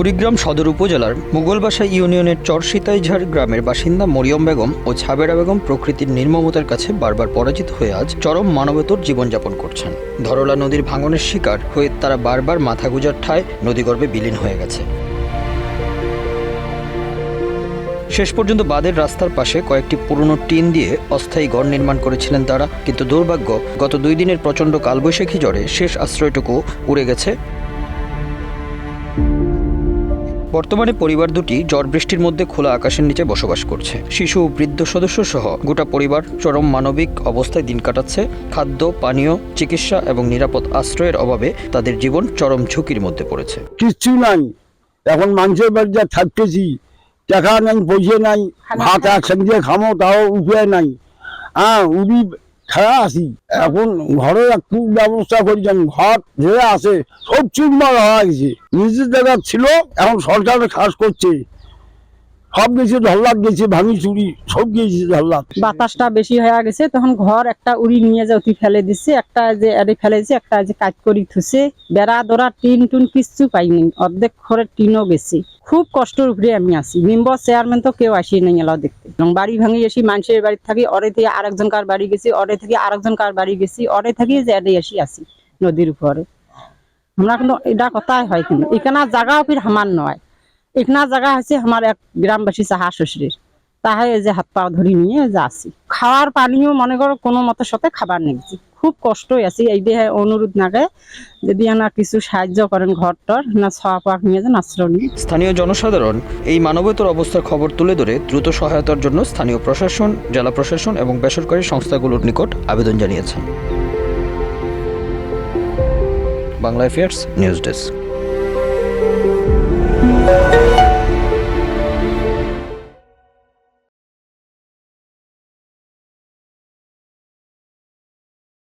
কুড়িগ্রাম সদর উপজেলার মুঘলবাসা ইউনিয়নের চরসিতাইঝাড় গ্রামের বাসিন্দা মরিয়ম বেগম ও ছাবেরা বেগম প্রকৃতির নির্মমতার কাছে বারবার পরাজিত হয়ে আজ চরম মানবেতর জীবনযাপন করছেন। ধরলা নদীর ভাঙনের শিকার হয়ে তারা বারবার মাথা গুজার ঠায় নদীগর্ভে বিলীন হয়ে গেছে। শেষ পর্যন্ত বাদের রাস্তার পাশে কয়েকটি পুরনো টিন দিয়ে অস্থায়ী ঘর নির্মাণ করেছিলেন তারা, কিন্তু দুর্ভাগ্য গত দুই দিনের প্রচণ্ড কালবৈশাখী ঝড়ে শেষ আশ্রয়টুকু উড়ে গেছে বর্তমানে পরিবার দুটি ঝড় বৃষ্টির মধ্যে খোলা আকাশের নিচে বসবাস করছে। শিশু বৃদ্ধ সদস্য সহ গোটা পরিবার চরম মানবিক অবস্থায় দিন কাটাচ্ছে। খাদ্য পানীয় চিকিৎসা এবং নিরাপদ আশ্রয়ের অভাবে তাদের জীবন চরম ঝুঁকির মধ্যে পড়েছে। কিচ্ছু নাই। এখন মানুষের বাড়ি যা থাকতেছি টাকা নাই পয়সা নাই ভাত একসঙ্গে খামো তাও উপায় নাই। হ্যাঁ উড়ি খেয়া আসি। এখন ঘরে একটু ব্যবস্থা করেছেন ঘর যে আছে, সব চুরমার হয়ে গেছে। নিজের জায়গা ছিল, এখন সরকার কাজ করছে। সব গেছে ধল্লাত গেছে, ভাঙি চুরি, সব গেছে ধল্লাত বাতাসটা বেশি হয়ে গেছে, তখন ঘর একটা উড়ি নিয়ে যে উঠি ফেলে দিচ্ছে একটা যে এড়ে ফেলেছে, একটা যে কাজ করি থুছে। বেড়া দোরা টিন টুন কিচ্ছু পাইনি, অর্ধেক ঘরের টিনও গেছে। খুব কষ্টের উপরে আমি আছি, মেম্বার চেয়ারম্যান তো কেউ আসি নাই এলাও দেখতে। বাড়ি ভাঙি এসি মানুষের বাড়ি থাকি, অরে থেকে আরেকজন কার বাড়ি গেছি, অরে থেকে আরেকজন কার বাড়ি গেছি, অরে থেকে যে এড়ে এসি আসি নদীর উপরে। আমরা কিন্তু এটা কথাই হয় কিন্তু এখানে জায়গাও ফির আমার নয়। এখানে জায়গা আছে আমার এক গ্রামবাসী চাহা শ্বশুরের তাহাই এই যে হাত পা ধরি নিয়ে যা আছি খাওয়ার পানিও মনে করো কোনো মতের সাথে খাবার নেই খুব কষ্টই আছি এই দিয়ে অনুরোধ নাগে যদি না কিছু সাহায্য করেন ঘরটর না ছোয়া পাক নিয়ে যান আশ্রয় নিয়ে স্থানীয় জনসাধারণ এই মানবতর অবস্থার খবর তুলে ধরে দ্রুত সহায়তার জন্য স্থানীয় প্রশাসন, জেলা প্রশাসন এবং বেসরকারি সংস্থাগুলোর নিকট আবেদন জানিয়েছেন। Bangla affairs news desk.